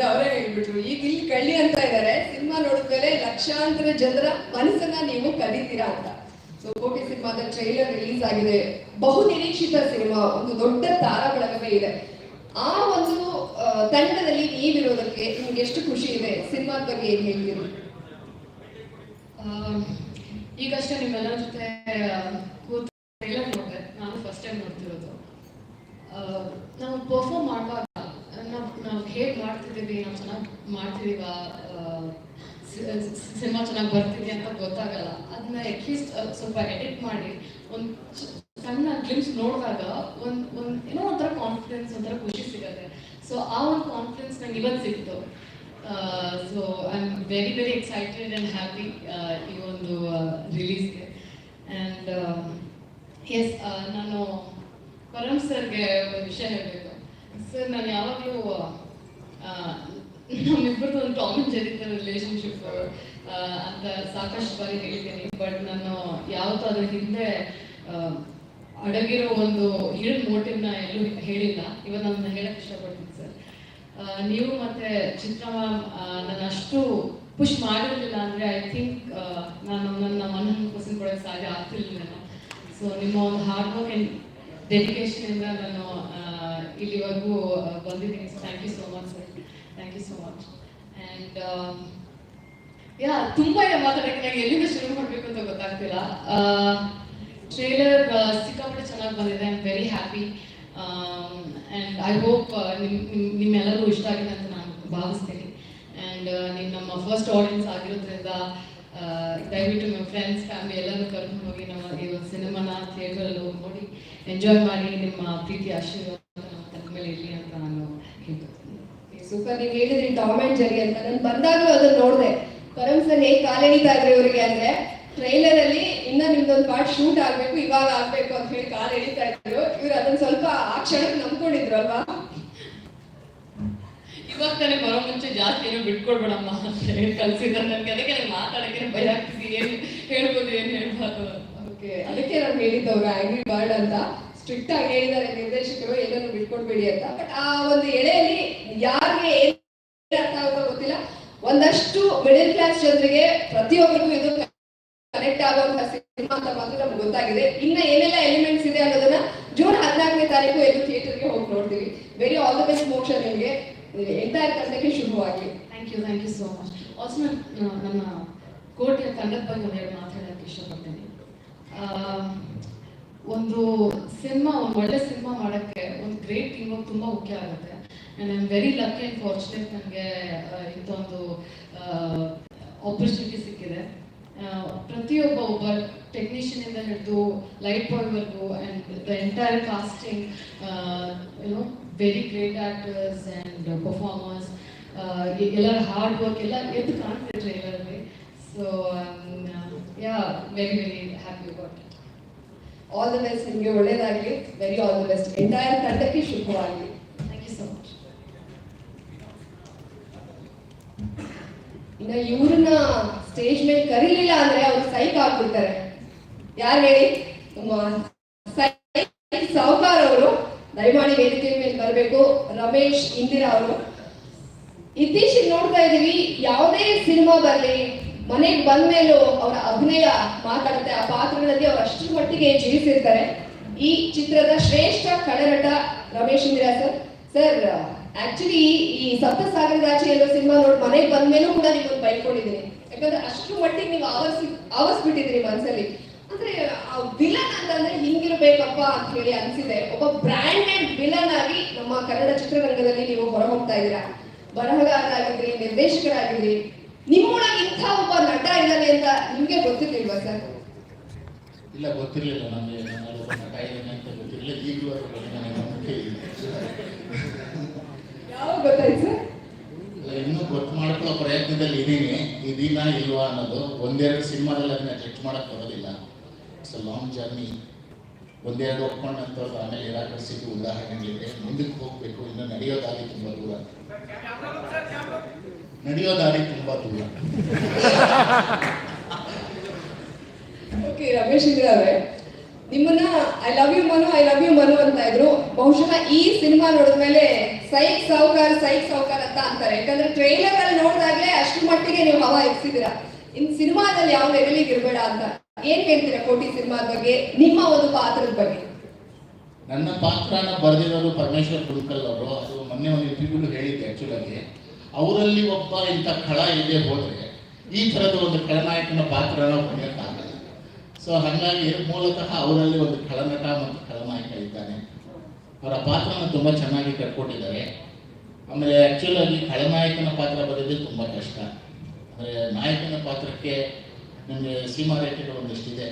ಹೇಳಿದ್ದೆ ಅವರೇ ಹೇಳ್ಬಿಟ್ರು. ಈಗ ಇಲ್ಲಿ ಕಳ್ಳಿ ಅಂತ ಇದ್ದಾರೆ ಸಿನಿಮಾ ನೋಡಿದ್ಮೇಲೆ ಲಕ್ಷಾಂತರ ಜನರ ಮನಸ್ಸನ್ನ ನೀವು ಕಲಿತೀರಾ ಅಂತ. ಸೊ ಕೋಟಿ ಸಿನಿಮಾದ ಟ್ರೈಲರ್ ರಿಲೀಸ್ ಆಗಿದೆ. ಬಹು ನಿರೀಕ್ಷಿತ ಸಿನಿಮಾ, ಒಂದು ದೊಡ್ಡ ತಾರಾ ಬಳಗವೇ ಇದೆ. ಆ ಒಂದು ತಂಡದಲ್ಲಿ ನೀವಿರೋದಕ್ಕೆ ನಿಮ್ಗೆ ಎಷ್ಟು ಖುಷಿ ಇದೆ? ಸಿನಿಮಾದ ಬಗ್ಗೆ ಏನ್ ಹೇಳ್ತೀರಿ? ಈಗಷ್ಟೇ ನಿಮ್ಮೆಲ್ಲರ ಜೊತೆ ಕೂತು ಟ್ರೈಲರ್ ನೋಡಿದೆ. ನಾನು ಫಸ್ಟ್ ಟೈಮ್ ನೋಡ್ತಿರೋದು. ನಾವು ಪರ್ಫಾರ್ಮ್ ಮಾಡುವಾಗ ಮಾಡ್ತಿದ್ದೀವಿ, ನಾವು ಚೆನ್ನಾಗಿ ಮಾಡ್ತಿದ್ದೀವ ಸಿನಿಮಾ ಚೆನ್ನಾಗಿ ಬರ್ತಿದೆ ಅಂತ ಗೊತ್ತಾಗಲ್ಲ. ಅದನ್ನ ಅಟ್ಲೀಸ್ಟ್ ಸ್ವಲ್ಪ ಎಡಿಟ್ ಮಾಡಿ, ಒಂದು ಸಣ್ಣ ಗ್ಲಿಮ್ಸ್ ನೋಡಿದಾಗ ಒಂದು ಒಂದು, ಏನೋ ಒಂಥರ ಕಾನ್ಫಿಡೆನ್ಸ್ ಒಂಥರ ಖುಷಿ ಸಿಗುತ್ತೆ. ಸೊ ಆ ಒಂದು ಕಾನ್ಫಿಡೆನ್ಸ್ ನಂಗೆ ಇವತ್ತು ಸಿಕ್ತು. So I am very very excited and happy ಈ ಒಂದು ರಿಲೀಸ್ಗೆ ಆ್ಯಂಡ್ ಎಸ್ ನಾನು ಪರಮ್ ಸರ್ಗೆ ಒಂದು ವಿಷಯ ಹೇಳಬೇಕು. ಸರ್, ನಾನು ಯಾವಾಗಲೂ ನಮ್ಮಿಬ್ಬರದ್ದು ಒಂದು ಕಾಮನ್ ಅಂಡ್ ಜೆರಿ ರಿಲೇಶನ್ಶಿಪ್ ಅಂತ ಸಾಕಷ್ಟು ಬಾರಿ ಹೇಳ್ತೀನಿ ಬಟ್ ನಾನು ಯಾವತ್ತೂ ಅದ್ರ ಹಿಂದೆ ಅಡಗಿರೋ ಒಂದು ಹಿಡನ್ ಮೋಟಿವ್ನ ಎಲ್ಲೂ ಹೇಳಿಲ್ಲ. ಇವತ್ತು ನಾನು ಹೇಳಕ್ ಇಷ್ಟಪಡ್ತೀನಿ ಸರ್. ನೀವು ಮತ್ತೆ ಚಿತ್ರ ನಾನು ಅಷ್ಟು ಪುಷ್ ಮಾಡಿರಲಿಲ್ಲ ಅಂದ್ರೆ ಐ ಥಿಂಕ್ ನಾನು ನನ್ನ ಮನನ್ನು ಹಂಡ್ರೆಡ್ ಕೊಡೋಕ್ಕೆ ಸಾಧ್ಯ ಆಗ್ತಿರ್ಲಿಲ್ಲ. ಸೊ ನಿಮ್ಮ ಒಂದು ಹಾರ್ಡ್ ವರ್ಕ್ ಡೆಡಿಕೇಶನ್ ಇಂದ ನಾನು ಇಲ್ಲಿವರೆಗೂ ಬಂದಿದ್ದೀನಿ. ಬಂದಿದ್ದೀನಿ thank you so much sir thank you so much and yeah ತುಂಬ ಇದೆ ಮಾತಾಡೋಕ್ಕೆ ನಂಗೆ ಎಲ್ಲಿಂದ ಶುರು ಮಾಡಬೇಕು ಅಂತ ಗೊತ್ತಾಗ್ತಿಲ್ಲ. ಟ್ರೇಲರ್ ಸಿಕ್ಕಾಪಟ್ಟೆ ಚೆನ್ನಾಗಿ ಬಂದಿದೆ. I am very happy and I hope ನಿಮ್ಮ ನಿಮ್- ನಿಮ್ಮೆಲ್ಲರಿಗೂ ಇಷ್ಟ ಆಗಿದೆ ಅಂತ ನಾನು ಭಾವಿಸ್ತೀನಿ. ಆ್ಯಂಡ್ ನೀವು ನಮ್ಮ ಫಸ್ಟ್ ಆಡಿಯನ್ಸ್ ಆಗಿರೋದ್ರಿಂದ ದಯವಿಟ್ಟು ನಿಮ್ಮ ಫ್ರೆಂಡ್ಸ್ ಫ್ಯಾಮಿಲಿ ಎಲ್ಲರೂ ಕರ್ಕೊಂಡು ಹೋಗಿ ನಮ್ಮ ಈ ಒಂದು ಸಿನಿಮಾನ ಥಿಯೇಟರಲ್ಲಿ ಹೋಗಿ ನೋಡಿ ಎಂಜಾಯ್ ಮಾಡಿ ನಿಮ್ಮ ಪ್ರೀತಿ ಆಶೀರ್ವಾದ. ಇರಲಿ ಅಂತ ನಾನು ಹೇಳ್ತೀನಿ ಸೂಪರ್ ನೀವು ಹೇಳಿದ್ರಿ ಟಾಮೆಂಟ್ ಜರಿ ಜೆರಿ ಅಂತ. ನಾನು ಬಂದಾಗಲೂ ಅದನ್ನ ನೋಡಿದೆ. ಪರಮ್ ಸರ್ ಹೇಗೆ ಕಾಲೆಳಿತಾ ಇದ್ರೆ ಇವರಿಗೆ ಅಂದ್ರೆ ಟ್ರೈಲರ್ ಅಲ್ಲಿ ಇನ್ನ ನಿಮ್ದೊಂದು ಪಾರ್ಟ್ ಶೂಟ್ ಆಗ್ಬೇಕು ಇವಾಗ ಆಗ್ಬೇಕು ಅಂತ ಹೇಳಿ ಕಾಲ್ ಎಳಿತಾ ಇದ್ರು. ಇವ್ರು ಅದನ್ನ ಸ್ವಲ್ಪ ಆ ಕ್ಷಣಕ್ಕೆ ನಂಬ್ಕೊಂಡಿದ್ರು ಅಲ್ವಾ? ಇವಾಗ ತಾನೆ ಬರೋ ಮುಂಚೆ ಜಾಸ್ತಿ ಏನೋ ಬಿಟ್ಕೊಡ್ಬೇಡಮ್ಮ ಅಂತ ಹೇಳಿ ಕಲ್ಸಿದ್ರು ನನಗೆ. ಅದಕ್ಕೆ ನಾನು ಮಾತಾಡಕ್ಕೆ ಭಯ ಆಗ್ತಿದೆ. ಏನು ಹೇಳ್ಬೋದು ಏನು ಹೇಳ್ಬಾರ್ದು ಓಕೆ ಅದಕ್ಕೆ ನಾನು ಹೇಳಿದ್ದು ಅವ್ರು ಆಂಗ್ರಿ ಬರ್ಡ್ ಅಂತ. ಸ್ಟ್ರಿಕ್ಟ್ ಆಗಿ ಹೇಳಿದ್ದಾರೆ ನಿರ್ದೇಶಕರು ಬಿಟ್ಕೊಡ್ಬೇಡಿ ಅಂತ. ಬಟ್ ಆ ಒಂದು ಎಳೆಯಲ್ಲಿ ಯಾರಿಗೆ ಏನ್ ಅರ್ಥ ಆಗುತ್ತೋ ಗೊತ್ತಿಲ್ಲ. ಒಂದಷ್ಟು ಮಿಡಿಲ್ ಕ್ಲಾಸ್ ಜನರಿಗೆ ಪ್ರತಿಯೊಬ್ಬರಿಗೂ ಇದು ಕನೆಕ್ಟ್ ಆಗುವಂತಹ ಸಿನಿಮಾ ಅಂತ ಮಾತ್ರ ನಮ್ಗೆ ಗೊತ್ತಾಗಿದೆ. ಇನ್ನ ಏನೆಲ್ಲ ಎಲಿಮೆಂಟ್ಸ್ ಇದೆ ಅನ್ನೋದನ್ನ ಜೂನ್ ಹದಿನಾಲ್ಕನೇ ತಾರೀಕು ಎಲ್ಲೂ ಥಿಯೇಟರ್ಗೆ ಹೋಗಿ ನೋಡ್ತೀವಿ. ವೆರಿ ಆಲ್ ದ ಬೆಸ್ಟ್ ಮೋಕ್ಷ ನಿಮಗೆ. ಎಂಟೈರ್ ತಂಡಕ್ಕೆ ಶುಭವಾಗಲಿ. Thank you thank you so much also ನಾನು ನಮ್ಮ ಕೋಟೆಯ ತಂಡದ ಬಗ್ಗೆ ಎರಡು ಮಾತಾಡೋಕ್ಕೆ ಇಷ್ಟಪಡ್ತೇನೆ ಒಂದು ಸಿನಿಮಾ ಒಂದು ಒಳ್ಳೆ ಸಿನಿಮಾ ಮಾಡೋಕ್ಕೆ ಒಂದು ಗ್ರೇಟ್ ಟೀಮ್ ತುಂಬ ಮುಖ್ಯ ಆಗುತ್ತೆ. And I am very lucky and fortunate ನನಗೆ ಇಂಥ ಒಂದು ಆಪರ್ಚುನಿಟಿ ಸಿಕ್ಕಿದೆ. ಪ್ರತಿಯೊಬ್ಬ ಒಬ್ಬ ಟೆಕ್ನಿಷಿಯನ್ ಇಂದ ಹಿಡಿದು light ಬಾಯ್ವರೆಗೂ and the entire casting you know very great actors and performers ಎಲ್ಲರ ಹಾರ್ಡ್ ವರ್ಕ್ ಎಲ್ಲ ಎದ್ದು ಕಾಣ್ತಿದ್ರೆ ಎಲ್ಲರಲ್ಲಿ. So yeah very very happy about all the best ನಿಮಗೆ ಒಳ್ಳೇದಾಗಲಿ very all the best entire ತಂಡಕ್ಕೆ ಶುಭವಾಗಲಿ ಥ್ಯಾಂಕ್ ಯು ಸೊ ಮಚ್ ಇನ್ನ ಇವ್ರನ್ನ ಸ್ಟೇಜ್ ಮೇಲೆ ಕರೀಲಿಲ್ಲ ಅಂದ್ರೆ ಅವ್ರು ಸೈಕ್ ಆಗ್ಬಿಡ್ತಾರೆ. ಯಾರು ಹೇಳಿ? ನಮ್ಮ ಸಾವ್ಕಾರ್ ಅವರು. ದಯಮಾಡಿ ವೇದಿಕೆ ಮೇಲೆ ಬರಬೇಕು. ರಮೇಶ್ ಇಂದಿರಾ ಅವರು. ಇತ್ತೀಚೆಗೆ ನೋಡ್ತಾ ಇದೀವಿ, ಯಾವುದೇ ಸಿನಿಮಾ ಬರಲಿ ಮನೆಗೆ ಬಂದ ಮೇಲೂ ಅವರ ಅಭಿನಯ ಮಾತಾಡುತ್ತೆ, ಆ ಪಾತ್ರಗಳಲ್ಲಿ ಅವ್ರು ಅಷ್ಟು ಮಟ್ಟಿಗೆ ಜೀವಿಸಿರ್ತಾರೆ. ಈ ಚಿತ್ರದ ಶ್ರೇಷ್ಠ ಕಡನಟ Ramesh Indira sir. Sir actually ಈ ಸಪ್ತ ಸಾಗರದಾಚೆ ಎಲ್ಲೋ ಸಿನಿಮಾ ನೋಡಿ ಮನೆಗೆ ಬಂದ ಮೇಲೂ ಕೂಡ ನಿಮ್ಮನ್ನು ಬೈಕೊಂಡಿದ್ದೀನಿ ಯಾಕಂದ್ರೆ ಅಷ್ಟು ಮಟ್ಟಿಗೆ ನೀವು ಆವರಿಸಿ ಆವರಿಸ್ಬಿಟ್ಟಿದ್ದೀರಿ ಮನಸ್ಸಲ್ಲಿ ಅಂದ್ರೆ, ಆ ವಿಲನ್ ಅಂತಂದ್ರೆ ಹಿಂಗಿರ್ಬೇಕಪ್ಪ ಅಂತ ಹೇಳಿ ಅನ್ಸಿದೆ. ಒಬ್ಬ ಬ್ರಾಂಡೆಡ್ ವಿಲನ್ ಆಗಿ ನಮ್ಮ ಕನ್ನಡ ಚಿತ್ರರಂಗದಲ್ಲಿ ನೀವು ಹೊರಹೋಗ್ತಾ ಇದ್ದೀರಾ? ಬರಹಗಾರರಾಗಿದ್ರಿ, ನಿರ್ದೇಶಕರಾಗಿದ್ರಿ ನಿಮ್ಮೊಳಗೆ ಇಂಥ ಒಬ್ಬ ನಟ ಇದ್ದಾನೆ ಅಂತ ನಿಮ್ಗೆ ಗೊತ್ತಿರ್ಲಿಲ್ವಾ ಸರ್? ಇಲ್ಲ ಗೊತ್ತಿರಲಿಲ್ಲ. ನನಗೆ ನಾನು ಒಬ್ಬ ನಟ ಇದ್ದೇನೆ ಅಂತ ಗೊತ್ತಿರಲಿಲ್ಲ. ಈಗಲೂ ಅದ್ರ ಬಗ್ಗೆ ನನಗೆ ನಂಬಿಕೆ ಯಾವ ಯಾವಾಗ ಗೊತ್ತಾಯ್ತು ಸರ್? ಇಲ್ಲ, ಇನ್ನೂ ಗೊತ್ತು ಮಾಡ್ಕೊಳ್ಳೋ ಪ್ರಯತ್ನದಲ್ಲಿ ಇದ್ದೀನಿ. ಇದೀನಾ ಇಲ್ವಾ ಅನ್ನೋದು. ಒಂದೆರಡು ಸಿನಿಮಾದಲ್ಲಿ ಅದನ್ನ ಚೆಕ್ ಮಾಡಕ್ ಬರೋದಿಲ್ಲ. ಇಟ್ಸ್ ಅ ಲಾಂಗ್ ಜರ್ನಿ ಒಂದೆರಡು ಒಪ್ಕೊಂಡಂಥದ್ದು ಆಮೇಲೆ ನಿರಾಕರಿಸಿದ್ದು ಉದಾಹರಣೆಗಳಿದೆ. ಮುಂದಕ್ಕೆ ಹೋಗಬೇಕು. ಇನ್ನೂ ನಡೆಯೋದಾಗಿ ತುಂಬಾ ದೂರ. ನಡೆಯೋ ದಾರಿ ತುಂಬಾ ದೂರ. ಓಕೆ ರಮೇಶ್ ನಿಮ್ಮನ್ನ I love you Manu I love you Manu ಅಂತ ಇದ್ರು. ಬಹುಶಃ ಈ ಸಿನಿಮಾ ನೋಡಿದ್ಮೇಲೆ ಸೈಕ್ ಸಾಹುಕಾರ ಸೈಕ್ ಸಾವುಕಾರ ಅಂತ ಅಂತಾರೆ. ಯಾಕಂದ್ರೆ ಟ್ರೈಲರ್ ಅಲ್ಲಿ ನೋಡಿದಾಗ್ಲೇ ಅಷ್ಟು ಮಟ್ಟಿಗೆ ನೀವು ಹವಾ ಎಕ್ಸಿದ್ದೀರಾ ಇನ್ ಸಿನಿಮಾದಲ್ಲಿ ಯಾವ ಲೆವೆಲಿಗೆ ಇರಬೇಡ ಅಂತ. ಏನ್ ಹೇಳ್ತೀರಾ ಕೋಟಿ ಸಿನಿಮಾದ ಬಗ್ಗೆ ನಿಮ್ಮ ಒಂದು ಪಾತ್ರದ ಬಗ್ಗೆ? ನನ್ನ ಪಾತ್ರನ ಬರೆದಿರೋರು ಪರಮೇಶ್ವರ್ ಕುಡುಕಲ್ ಅವರು. ಅದು ಮೊನ್ನೆ ಒಂದು ಇಂಟರ್ವ್ಯೂಲು ಹೇಳಿದ್ದೆ ಆ್ಯಕ್ಚುಲಾಗಿ ಅವರಲ್ಲಿ ಒಬ್ಬ ಇಂಥ ಖಳ ಇದೆ ಹೋದರೆ ಈ ಥರದ ಒಂದು ಖಳನಾಯಕನ ಪಾತ್ರನ ಬರೆಯೋಕ್ಕಾಗಲ್ಲ ಸೊ ಹಾಗಾಗಿ ಮೂಲತಃ ಅವರಲ್ಲಿ ಒಂದು ಖಳನಟ ಮತ್ತು ಖಳನಾಯಕ ಇದ್ದಾನೆ. ಅವರ ಪಾತ್ರನ ತುಂಬ ಚೆನ್ನಾಗಿ ಕಟ್ಕೊಟ್ಟಿದ್ದಾರೆ. ಆಮೇಲೆ ಆ್ಯಕ್ಚುಲಾಗಿ ಖಳನಾಯಕನ ಪಾತ್ರ ಬರೆಯೋದು ತುಂಬ ಕಷ್ಟ. ಅಂದರೆ ನಾಯಕನ ಪಾತ್ರಕ್ಕೆ ನಿಮಗೆ ಸೀಮಾ ರೇಖೆಗಳು ಒಂದಿಷ್ಟಿದೆ.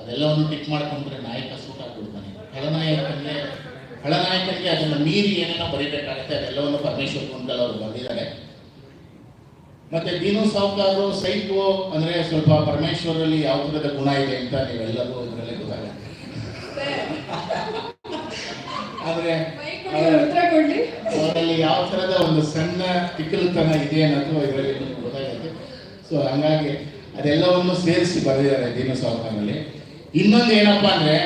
ಅದೆಲ್ಲವನ್ನು ಟಿಕ್ ಮಾಡ್ಕೊಂಡ್ರೆ ನಾಯಕ ಸೂಟ್ ಆಗ್ಬಿಡ್ತಾನೆ. ಖಳನಾಯಕನಿಗೆ ಖಳನಾಯಕನಿಗೆ ಅದನ್ನು ಮೀರಿ ಏನೇನೋ ಬರೀಬೇಕಾಗುತ್ತೆ ಅದೆಲ್ಲವನ್ನು ಪರಮೇಶ್ವರ್ ಕುಂಟಲ್ ಅವರು ಬರೆದಿದ್ದಾರೆ. ಮತ್ತೆ ದೀನು ಸಾವುಕಾರರು ಸೈಕು ಅಂದ್ರೆ ಸ್ವಲ್ಪ ಪರಮೇಶ್ವರಲ್ಲಿ ಯಾವ ಥರದ ಗುಣ ಇದೆ ಅಂತ ನೀವೆಲ್ಲರೂ ಇದರಲ್ಲೇ ಗೊತ್ತಾಗುತ್ತೆ. ಆದ್ರೆ ಅವರಲ್ಲಿ ಯಾವ ಥರದ ಒಂದು ಸಣ್ಣ ತಿಕ್ಕಲುತನ ಇದೆ ಅನ್ನೋದು ಇದರಲ್ಲಿ ಗೊತ್ತಾಗುತ್ತೆ. ಸೊ ಹಂಗಾಗಿ ಅದೆಲ್ಲವನ್ನು ಸೇರಿಸಿ ಬರೆದಿದ್ದಾರೆ ದೀನು ಸಾವುಕಾರಲ್ಲಿ. ಇನ್ನೊಂದು ಏನಪ್ಪಾ ಅಂದ್ರೆ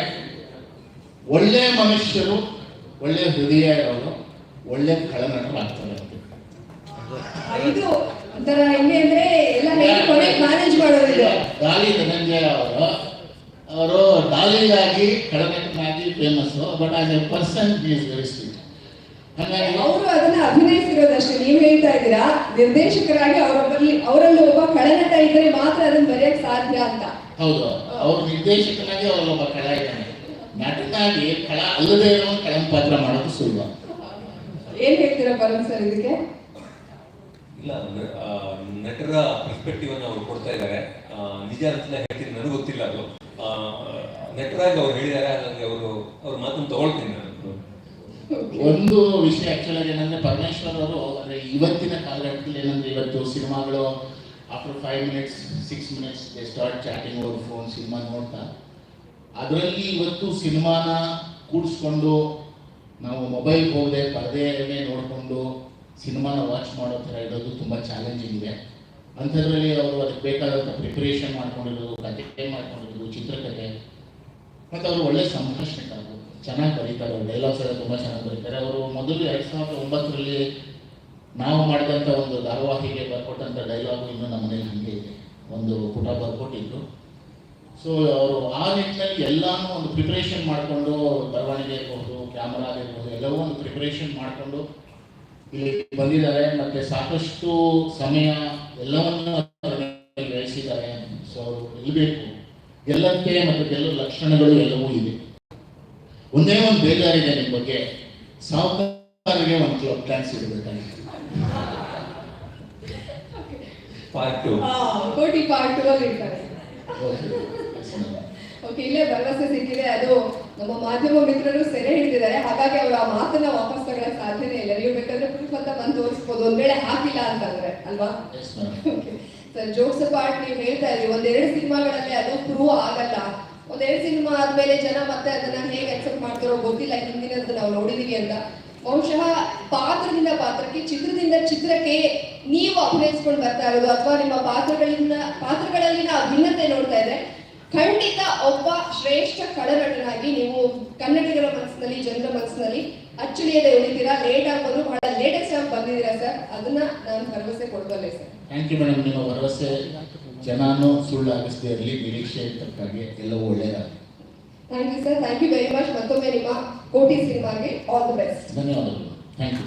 ಒಳ್ಳೆ ಮನುಷ್ಯರು ಒಳ್ಳೆ ಹೃದಯ ಇರೋರು ಒಳ್ಳೆ ಇದು ಒಂಥರ ಹೆಂಗೆ ಅಂದ್ರೆ ಎಲ್ಲ ಹೇಳಿ? ಕೊನೆಗೆ ಮ್ಯಾನೇಜ್ ಮಾಡೋದಿಲ್ಲ ಗಾಲಿ ಧನಂಜಯ ಅವರು ಅವರು ಡಾಲಿಗಾಗಿ ಕಡಿಮೆ famous but as a person is very sweet ಹಾಗಾಗಿ ಅವರು ಅದನ್ನ ಅಭಿನಯಿಸಿರೋದಷ್ಟೇ ನೀವು ಹೇಳ್ತಾ ಇದ್ದೀರಾ? ನಿರ್ದೇಶಕರಾಗಿ ಅವರೊಬ್ಬರಲ್ಲಿ ಅವರಲ್ಲಿ ಒಬ್ಬ ಕಳನಟ ಇದ್ರೆ ಮಾತ್ರ ಅದನ್ನ ಬರೆಯಕ್ ಸಾಧ್ಯ ಅಂತ. ಹೌದು. ಅವ್ರ ನಿರ್ದೇಶಕನಾಗಿ ಅವರೊಬ್ಬ ಕಳ ಇದ್ದಾನೆ. ನಟನಾಗಿ ಕಳ ಅಲ್ಲದೆ ಇರೋ ಕಳಂ ಪಾತ್ರ ಮಾಡೋದು ಸುಲಭ. ಏನ್ ಹೇಳ್ತೀರಾ ಪರಮ್ ಸರ್ ಇದಕ್ಕೆ? ಇಲ್ಲ ನಟರ ಪರ್ಸ್ಪೆಕ್ಟಿವ್ ಅನ್ನು ಅವ್ರು ಕೊಡ್ತಾ ಇದ್ದಾರೆ. ನಿಜ ಅಂತ ಹೇಳ್ತೀನಿ, ನನಗೆ ಗೊತ್ತಿಲ್ಲ ಅದು. ನಟರಾಗಿ ಅವ್ರು ಹೇಳಿದ್ದಾರೆ ನನಗೆ ಅವರು, ಅವ್ರ ಮಾತನ್ನು ತಗೊಳ್ತೀನಿ ನಾನು. ಒಂದು ವಿಷಯ ಆಕ್ಚುಲ್ ಆಗಿ ಏನಂದ್ರೆ, ಪರಮೇಶ್ವರ್ ಅವರು, ಅಂದ್ರೆ ಇವತ್ತಿನ ಕಾಲಘಟ್ಟದಲ್ಲಿ ಏನಂದ್ರೆ, ಇವತ್ತು ಸಿನಿಮಾಗಳು after five minutes six minutes they start chatting ಅವ್ರ ಫೋನ್ ಸಿನಿಮಾ ನೋಡ್ತಾ, ಅದರಲ್ಲಿ ಇವತ್ತು ಸಿನಿಮಾನ ಕೂಡಿಸ್ಕೊಂಡು ನಾವು ಮೊಬೈಲ್ ಹೋಗದೆ ಪರದೆಯನ್ನೇ ನೋಡಿಕೊಂಡು ಸಿನಿಮಾನ ವಾಚ್ ಮಾಡೋ ಥರ ಇರೋದು ತುಂಬ ಚಾಲೆಂಜಿಂಗ್ ಇದೆ. ಅಂಥದ್ರಲ್ಲಿ ಅವರು ಅದಕ್ಕೆ ಬೇಕಾದಂಥ ಪ್ರಿಪ್ರೇಷನ್ ಮಾಡ್ಕೊಂಡಿರೋದು ಕತೆ ಮಾಡ್ಕೊಂಡಿರೋದು, ಚಿತ್ರಕಥೆ. ಮತ್ತು ಅವರು ಒಳ್ಳೆ ಸಂಭಾಷಣೆಕಾರರು ಚೆನ್ನಾಗಿ ಬರೀತಾರೆ, ಅವರು ಡೈಲಾಗ್ಸ್ ಎಲ್ಲ ತುಂಬ ಚೆನ್ನಾಗಿ ಬರೀತಾರೆ. ಅವರು ಮೊದಲು ಎರಡು ಸಾವಿರದ ಒಂಬತ್ತರಲ್ಲಿ ನಾವು ಮಾಡಿದಂಥ ಒಂದು ಧಾರಾವಾಹಿಗೆ ಬರ್ಕೊಟ್ಟಂಥ ಡೈಲಾಗು ಇನ್ನೂ ನಮ್ಮ ಮನೇಲಿ ಹಂಗೆ ಇದೆ. ಒಂದು ಪುಟ ಬರ್ಕೊಟ್ಟಿದ್ದು. ಸೊ ಅವರು ಆ ನಿಟ್ಟಿನಲ್ಲಿ ಎಲ್ಲಾನು ಒಂದು ಪ್ರಿಪ್ರೇಷನ್ ಮಾಡಿಕೊಂಡು ಬರವಣಿಗೆ ಇರ್ಬೋದು ಕ್ಯಾಮ್ರಾ ಇರ್ಬೋದು ಎಲ್ಲವೂ ಒಂದು ಪ್ರಿಪ್ರೇಷನ್ ಮಾಡಿಕೊಂಡು ಇಲ್ಲಿ ಬಂದಿದ್ದಾರೆ ಮತ್ತೆ ಸಾಕಷ್ಟು ಸಮಯ ಎಲ್ಲವನ್ನು ಗ್ರಹಿಸಿದ್ದಾರೆ. ಸೊ ಅವರು ಗೆಲ್ಲಬೇಕು ಗೆಲ್ಲಕ್ಕೆ ಮತ್ತು ಗೆಲ್ಲೋ ಲಕ್ಷಣಗಳು ಎಲ್ಲವೂ ಇದೆ. ಒಂದೇ ಒಂದು ಬೇಜಾರಿದೆ ನಿಮ್ಮ ಬಗ್ಗೆ. ಸಾವುಕಾರರಿಗೆ ಒಂದು ಅಪ್ಲಾನ್ಸ್ ಇರಬೇಕಾಗಿತ್ತು part two Kotee part two ಅಲ್ಲಿ ಇರ್ತಾರೆ. ಓಕೆ ಇಲ್ಲೇ ಭರವಸೆ ಸಿಕ್ಕಿದೆ. ಅದು ನಮ್ಮ ಮಾಧ್ಯಮ ಮಿತ್ರರು ಸೆರೆ ಹಿಡಿದಿದ್ದಾರೆ. ಹಾಗಾಗಿ ಅವರು ಆ ಮಾತನ್ನ ವಾಪಸ್ ತಗೊಳ್ಳಕ್ ಸಾಧ್ಯನೇ ಇಲ್ಲ. ನೀವು ಬೇಕಾದ್ರೆ ಪ್ರೂಫ್ ಅಂತ ಬಂದು ತೋರಿಸ್ಬೋದು. ಒಂದ್ ವೇಳೆ ಹಾಕಿಲ್ಲ ಅಂತಂದ್ರೆ ಅಲ್ವಾ? ಸರ್ ಜೋಕ್ಸ್ ಪಾರ್ಟ್ ನೀವು ಹೇಳ್ತಾ ಇದ್ರಿ. ಒಂದೆರಡು ಸಿನಿಮಾಗಳಲ್ಲಿ ಅದು ಪ್ರೂವ್ ಆಗಲ್ಲ. ಒಂದೆರಡು ಸಿನಿಮಾ ಆದ್ಮೇಲೆ ಜನ ಮತ್ತೆ ಅದನ್ನ ಹೇಗೆ ಅಕ್ಸೆಪ್ಟ್ ಮಾಡ್ತಾರೋ ಗೊತ್ತಿಲ್ಲ. ಹಿಂದಿನದ್ದು ನಾವು ನೋಡಿದೀವಿ ಅಂತ. ಬಹುಶಃ ಪಾತ್ರದಿಂದ ಪಾತ್ರಕ್ಕೆ ಚಿತ್ರದಿಂದ ಚಿತ್ರಕ್ಕೆ ನೀವು ಅಭಿನಯಿಸ್ಕೊಂಡು ಬರ್ತಾ ಇರೋದು ಅಥವಾ ನಿಮ್ಮ ಪಾತ್ರಗಳಿಂದ ಪಾತ್ರಗಳಲ್ಲಿನ ಭಿನ್ನತೆ ಖಂಡಿತ ಒಬ್ಬ ಶ್ರೇಷ್ಠ ಕಳನಟನಾಗಿ ನೀವು ಕನ್ನಡಿಗರ ಮನಸ್ಸಿನಲ್ಲಿ ಜನರ ಮನಸ್ಸಿನಲ್ಲಿ ಅಚ್ಚಳಿಯದೆ ಉಳಿತೀರಾ? ಲೇಟ್ ಆಗೋದು ಬಹಳ ಲೇಟೆಸ್ಟ್ ಆಗಿ ಬಂದಿದ್ದೀರಾ ಸರ್ ಅದನ್ನ ನಾನು ಭರವಸೆ ಕೊಡ್ಬಲ್ಲೆ ಸರ್ ಥ್ಯಾಂಕ್ ಯು ಮೇಡಮ್ ನಿಮ್ಮ ಭರವಸೆ ಜನಾನು ಸುಳ್ಳು ಆಗಿಸದೇ ಇರಲಿ ನಿರೀಕ್ಷೆ ಇದ್ದಕ್ಕಾಗಿ ಎಲ್ಲವೂ ಒಳ್ಳೆಯದಾಗಲಿ thank you sir thank you very much ಮತ್ತೊಮ್ಮೆ ನಿಮ್ಮ ಕೋಟಿ ಸಿನಿಮಾಗೆ ಆಲ್ ದಿ ಬೆಸ್ಟ್ ಧನ್ಯವಾದಗಳು. Thank you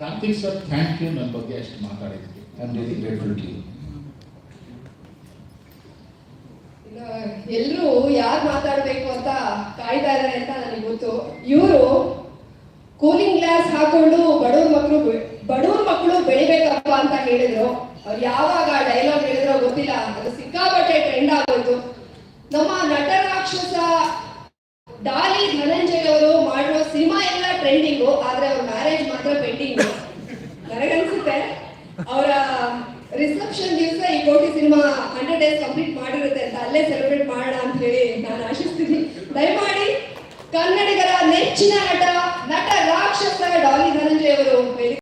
Karthik sir thank you ನನ್ನ ಬಗ್ಗೆ ಅಷ್ಟು ಮಾತಾಡಿದ್ವಿ ಐ ಗ್ರೇಟ್ಫುಲ್ ಎಲ್ಲರೂ ಯಾರು ಮಾತಾಡ್ಬೇಕು ಅಂತ ಕಾಯ್ತಾ ಇದ್ದಾರೆ ಅಂತ ನನಗೆ ಗೊತ್ತು. ಇವರು ಕೂಲಿಂಗ್ ಗ್ಲಾಸ್ ಹಾಕೊಂಡು ಬಡವ್ರ ಮಕ್ಕಳು ಬಡವ್ರ ಮಕ್ಕಳು ಬೆಳಿಬೇಕಪ್ಪ ಅಂತ ಹೇಳಿದ್ರು. ಅವ್ರು ಯಾವಾಗ ಡೈಲಾಗ್ ಹೇಳಿದ್ರೋ ಗೊತ್ತಿಲ್ಲ. ಅದು ಸಿಕ್ಕಾಪಟ್ಟೆ ಟ್ರೆಂಡ್ ಆಗೋಯ್ತು. ನಮ್ಮ ನಟ ರಾಕ್ಷಸ ಡಾಲಿ ಧನಂಜಯ್ ಅವರು ಮಾಡಿರೋ ಸಿನಿಮಾ ಎಲ್ಲ ಟ್ರೆಂಡಿಂಗು ಆದ್ರೆ ಅವ್ರ ಮ್ಯಾರೇಜ್ ಮಾತ್ರ ಪೆಂಡಿಂಗು ನನಗನ್ಸುತ್ತೆ ಅವರ ರಿಸೆಪ್ಷನ್ ದಿವಸ ಸಿನಿಮಾ ಹಂಡ್ರೆಡ್ ಡೇಸ್ ಕಂಪ್ಲೀಟ್ ಮಾಡಿರುತ್ತೆ ಅಂತ ಅಲ್ಲೇ ಸೆಲೆಬ್ರೇಟ್ ಮಾಡೋಣ ಅಂತ ಹೇಳಿ ನಾನು ಆಶಿಸ್ತೀನಿ. ದಯಮಾಡಿ ಕನ್ನಡಿಗರ ನೆಚ್ಚಿನ ನಟ